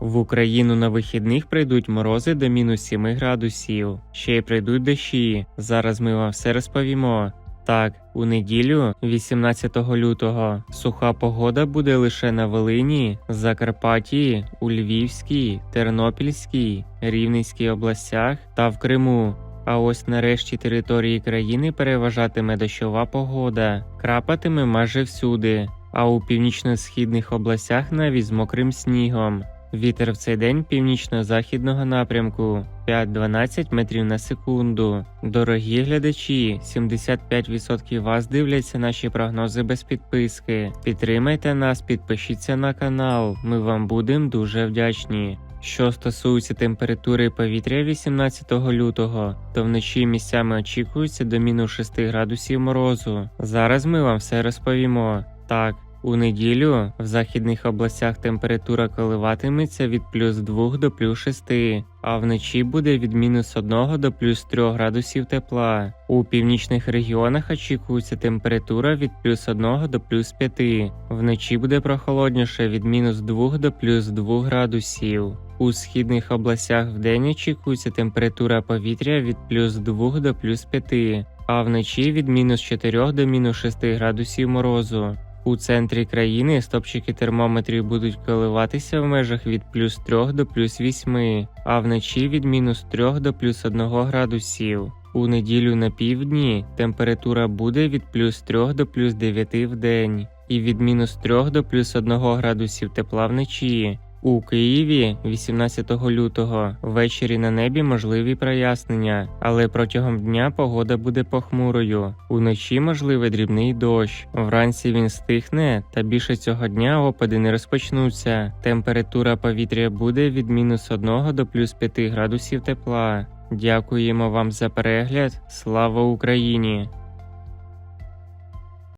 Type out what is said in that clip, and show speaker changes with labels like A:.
A: В Україну на вихідних прийдуть морози до мінус 7 градусів. Ще й прийдуть дощі. Зараз ми вам все розповімо. Так, у неділю, 18 лютого, суха погода буде лише на Волині, Закарпатті, у Львівській, Тернопільській, Рівненській областях та в Криму. А ось на решті території країни переважатиме дощова погода, крапатиме майже всюди, а у північно-східних областях навіть з мокрим снігом. Вітер в цей день північно-західного напрямку 5-12 метрів на секунду. Дорогі глядачі, 75% вас дивляться наші прогнози без підписки. Підтримайте нас, підпишіться на канал. Ми вам будемо дуже вдячні. Що стосується температури повітря 18 лютого, то вночі місцями очікується до мінус 6 градусів морозу. Зараз ми вам все розповімо. Так, у неділю в західних областях температура коливатиметься від плюс 2 до плюс 6, а вночі буде від мінус 1 до плюс 3 градусів тепла. У північних регіонах очікується температура від плюс 1 до плюс 5. Вночі буде прохолодніше від мінус 2 до плюс 2 градусів. У східних областях вдень очікується температура повітря від плюс 2 до плюс 5, а вночі від мінус 4 до мінус 6 градусів морозу. У центрі країни стопчики термометрів будуть коливатися в межах від плюс 3 до плюс 8, а вночі від мінус 3 до плюс 1 градусів. У неділю на півдні температура буде від плюс 3 до плюс 9 в день і від мінус 3 до плюс 1 градусів тепла вночі. У Києві 18 лютого ввечері на небі можливі прояснення, але протягом дня погода буде похмурою. Уночі можливий дрібний дощ. Вранці він стихне, та більше цього дня опади не розпочнуться. Температура повітря буде від мінус 1 до плюс 5 градусів тепла. Дякуємо вам за перегляд. Слава Україні!